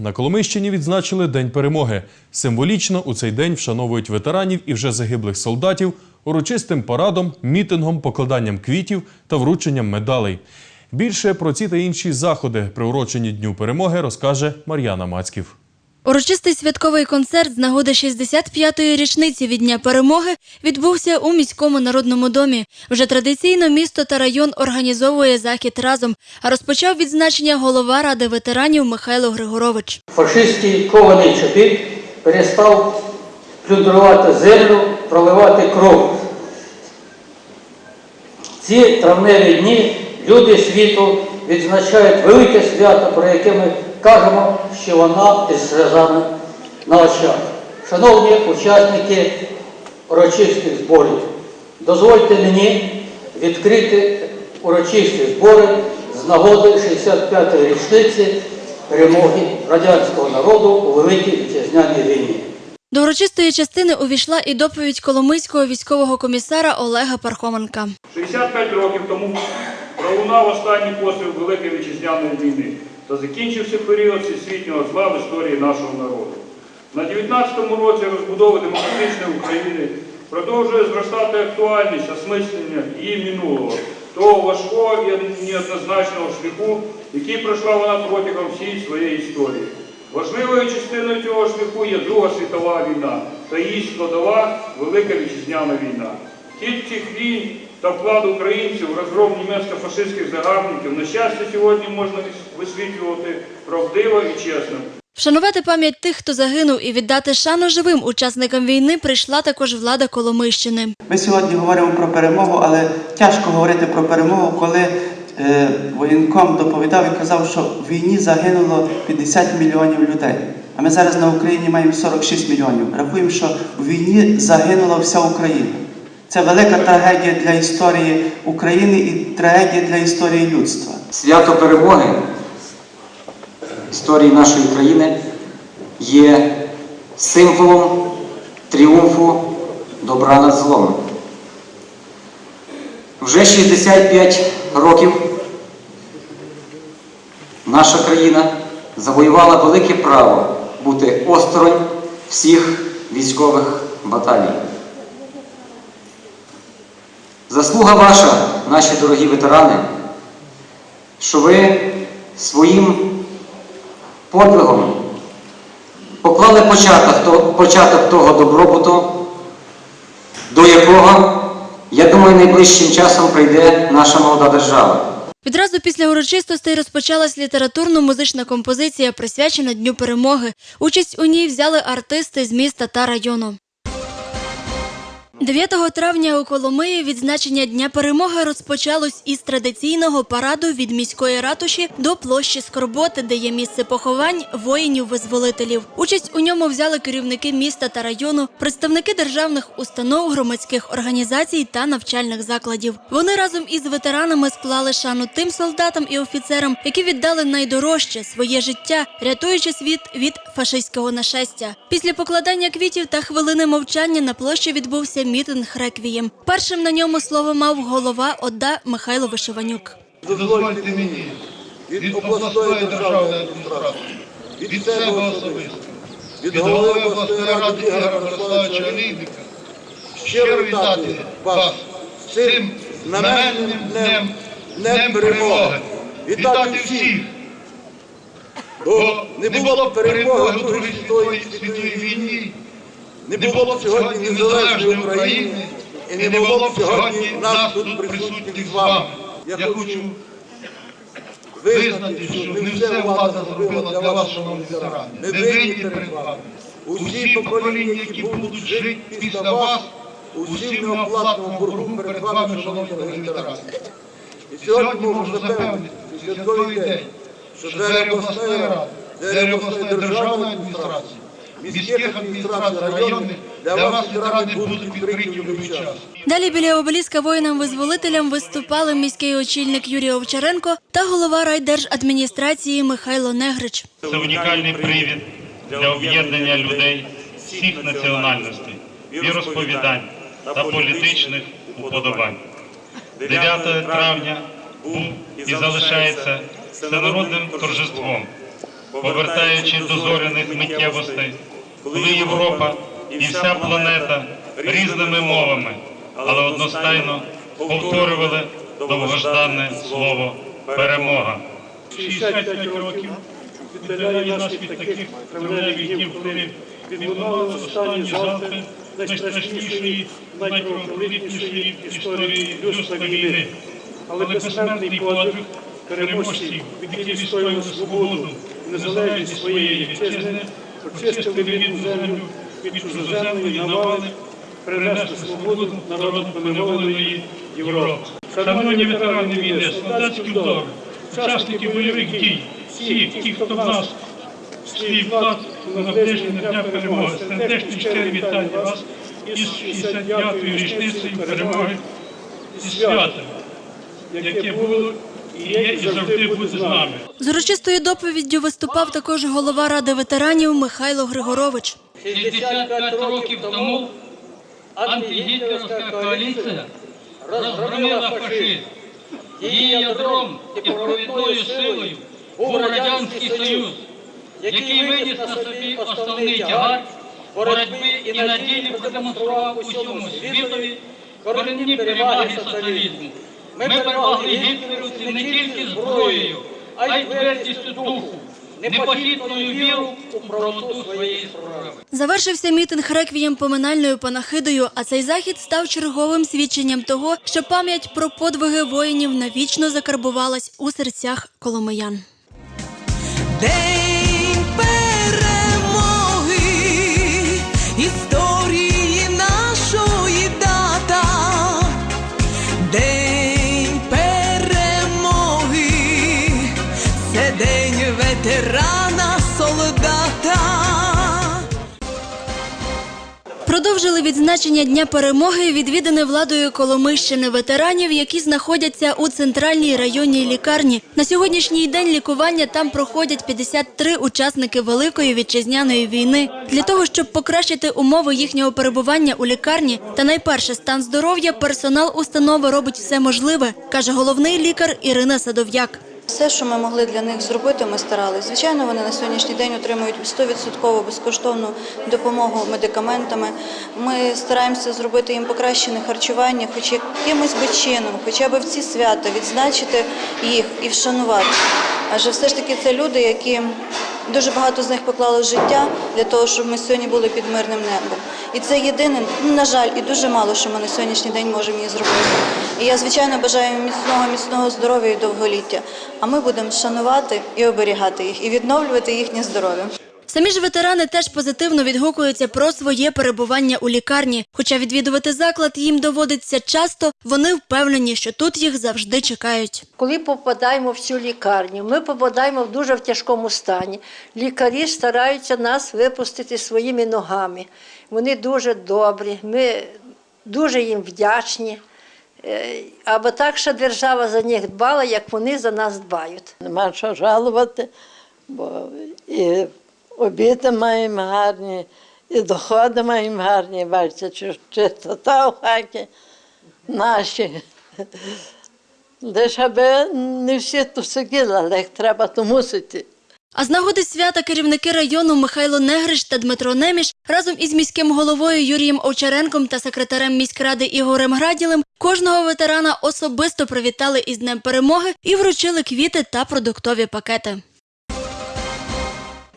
На Коломийщині відзначили День перемоги. Символічно у цей день вшановують ветеранів і вже загиблих солдатів урочистим парадом, мітингом, покладанням квітів та врученням медалей. Більше про ці та інші заходи, приурочені Дню перемоги, розкаже Мар'яна Мацьків. Урочистий святковий концерт з нагоди 65-ї річниці від Дня перемоги відбувся у міському народному домі. Вже традиційно місто та район організовує захід разом. А розпочав відзначення голова ради ветеранів Михайло Григорович. Фашистський кований чобіт перестав плюндрувати землю, проливати кров. Ці травневі дні люди світу відзначають велике свято, про яке ми кажемо, що вона із сльозами на очах. Шановні учасники урочистих зборів, дозвольте мені відкрити урочисті збори з нагоди 65-ї річниці перемоги радянського народу у Великій Вітчизняній війні. До урочистої частини увійшла і доповідь коломийського військового комісара Олега Пархоменка. 65 років тому пролунав останній постріл Великої Вітчизняної війни та закінчився період всесвітнього зла в історії нашого народу. На 19-му році розбудови демократичної України продовжує зростати актуальність осмислення її минулого, того важкого і неоднозначного шляху, який пройшла вона протягом всієї своєї історії. Важливою частиною цього шляху є Друга світова війна та її складова Велика Вітчизняна війна. Хід цих війн та вклад українців в розгром німецько-фашистських загарбників, на щастя, сьогодні можна висвітлювати правдиво і чесно. Вшанувати пам'ять тих, хто загинув, і віддати шану живим учасникам війни прийшла також влада Коломийщини. Ми сьогодні говоримо про перемогу, але тяжко говорити про перемогу, коли е, воєнком доповідав і казав, що в війні загинуло 50 мільйонів людей. А ми зараз на Україні маємо 46 мільйонів. Рахуємо, що в війні загинула вся Україна. Це велика трагедія для історії України і трагедія для історії людства. Свято перемоги історії нашої країни є символом тріумфу добра над злом. Вже 65 років наша країна завоювала велике право бути осторонь всіх військових баталій. Заслуга ваша, наші дорогі ветерани, що ви своїм подвигом поклали початок, то- початок того добробуту, до якого, я думаю, найближчим часом прийде наша молода держава. Відразу після урочистостей розпочалась літературно-музична композиція, присвячена Дню перемоги. Участь у ній взяли артисти з міста та району. 9 травня у Коломиї відзначення Дня перемоги розпочалось із традиційного параду від міської ратуші до площі Скорботи, де є місце поховань воїнів-визволителів. Участь у ньому взяли керівники міста та району, представники державних установ, громадських організацій та навчальних закладів. Вони разом із ветеранами склали шану тим солдатам і офіцерам, які віддали найдорожче своє життя, рятуючи світ від фашистського нашестя. Після покладання квітів та хвилини мовчання на площі відбувся мітинг реквієм. Першим на ньому слово мав голова ОДА Михайло Вишиванюк. Дозвольте мені від обласної державної адміністрації, від себе особисто, від голови обласної ради Ігоря Мирославовича Олійника щиро вітати вас з цим знаменним днем, днем перемоги. Вітати всіх! Бо не було б перемоги в Другій світовій війні, не було б сьогодні незалежної України і не було б сьогодні нас тут присутніх з вами. Я хочу визнати, що не все влада зробила для вас, шановні ветерани. Ми винні перед вами. Усі покоління, які будуть жити після вас, усім неоплатному боргу перед вами, шановні ветерани. І сьогодні можу запевнити, що святковий день, що двері обласної ради, двері обласної державної адміністрації, міських адміністрацій, районних, для вас ветерани будуть відкриті в будь-який час. Далі біля обеліска воїнам-визволителям виступали міський очільник Юрій Овчаренко та голова райдержадміністрації Михайло Негрич. Це унікальний привід для об'єднання людей всіх національностей, віросповідань та політичних уподобань. 9 травня був і залишається всенародним торжеством, повертаючи до зоряних миттєвостей, коли Європа і вся планета різними мовами, але одностайно повторювали довгождане слово перемога. 65 років віддаляє нас від таких кривавих днів, коли відлунали останні залпи найстрашнішої, найкровопролитнішої історії людства війни. Але безсмертний подвиг переможців, які відстояли свободу і незалежність своєї вітчизни, очистили рідну землю від чужоземної навали, принесли свободу народу поневоленої Європи. Шановні ветерани війни, солдатський вдови, учасники бойових дій, всі, ті, хто в нас свій вклад у наближення Дня перемоги, сердечні щирі вітання вас із 65-ю річницею перемоги зі святом, яке було і є, і завжди буде з нами. З урочистою доповіддю виступав також голова Ради ветеранів Михайло Григорович. 65 років тому антигітлерівська коаліція розгромила фашизм. Її ядром і провідною силою був Радянський Союз, який виніс на собі основний тягар боротьби і надії продемонстрував усьому світові корінні переваги соціалізму. Ми перемогли гітлерівців не тільки зброєю, а й твердістю духу, непохитною віру у правоту своєї справи. Завершився мітинг реквієм поминальною панахидою, а цей захід став черговим свідченням того, що пам'ять про подвиги воїнів навічно закарбувалась у серцях коломиян. Відзначення Дня перемоги відвідане владою Коломийщини ветеранів, які знаходяться у центральній районній лікарні. На сьогоднішній день лікування там проходять 53 учасники Великої вітчизняної війни. Для того, щоб покращити умови їхнього перебування у лікарні та найперше стан здоров'я, персонал установи робить все можливе, каже головний лікар Ірина Садов'як. Все, що ми могли для них зробити, ми старалися. Звичайно, вони на сьогоднішній день отримують 100% безкоштовну допомогу медикаментами. Ми стараємося зробити їм покращене харчування, хоч якимось би чином, хоча б в ці свята відзначити їх і вшанувати. Адже все ж таки це люди, які дуже багато з них поклали життя для того, щоб ми сьогодні були під мирним небом. І це єдине, ну, на жаль, і дуже мало, що ми на сьогоднішній день можемо її зробити. І я, звичайно, бажаю міцного, міцного здоров'я і довголіття. А ми будемо шанувати і оберігати їх, і відновлювати їхнє здоров'я. Самі ж ветерани теж позитивно відгукуються про своє перебування у лікарні. Хоча відвідувати заклад їм доводиться часто, вони впевнені, що тут їх завжди чекають. Коли попадаємо в цю лікарню, ми попадаємо в дуже в тяжкому стані. Лікарі стараються нас випустити своїми ногами. Вони дуже добрі, ми дуже їм вдячні. Е, Аби так, що держава за них дбала, як вони за нас дбають. Нема що жалувати, бо і обіди маємо гарні, і доходи маємо гарні, бачите, чи- чистота в хаті наші. Лише аби не всі тут сиділи, але як треба, то мусити. А з нагоди свята керівники району Михайло Негриш та Дмитро Неміш разом із міським головою Юрієм Овчаренком та секретарем міськради Ігорем Граділем кожного ветерана особисто привітали із Днем перемоги і вручили квіти та продуктові пакети.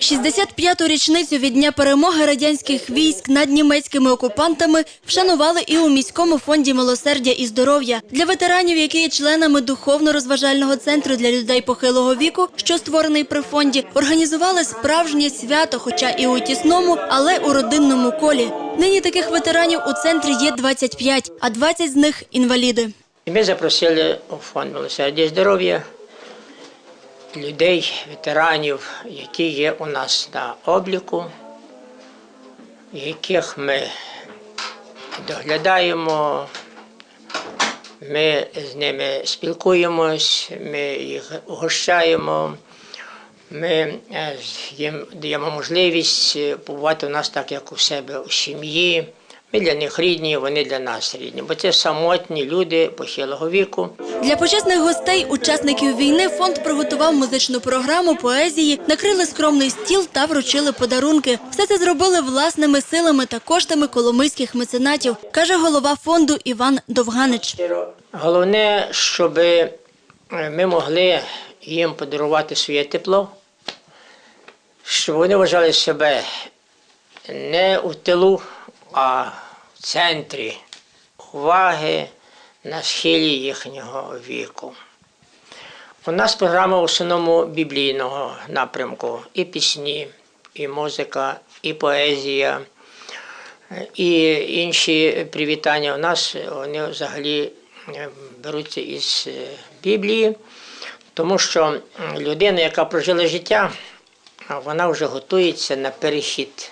65-ту річницю від Дня перемоги радянських військ над німецькими окупантами вшанували і у міському фонді милосердя і здоров'я для ветеранів, які є членами духовно-розважального центру для людей похилого віку, що створений при фонді, організували справжнє свято, хоча і у тісному, але у родинному колі. Нині таких ветеранів у центрі є 25, а 20 з них інваліди. Ми запросили у фонд милосердя і здоров'я людей, ветеранів, які є у нас на обліку, яких ми доглядаємо, ми з ними спілкуємось, ми їх угощаємо, ми е, їм даємо можливість е, побувати у нас так, як у себе у сім'ї. Ми для них рідні, вони для нас рідні, бо це самотні люди похилого віку. Для почесних гостей, учасників війни, фонд приготував музичну програму поезії, накрили скромний стіл та вручили подарунки. Все це зробили власними силами та коштами коломийських меценатів, каже голова фонду Іван Довганич. Головне, щоб ми могли їм подарувати своє тепло, щоб вони вважали себе не у тилу, а в центрі уваги на схилі їхнього віку. У нас програма в основному біблійного напрямку. І пісні, і музика, і поезія, і інші привітання у нас вони взагалі е, беруться із е, Біблії, тому що людина, яка прожила життя, вона вже готується на перехід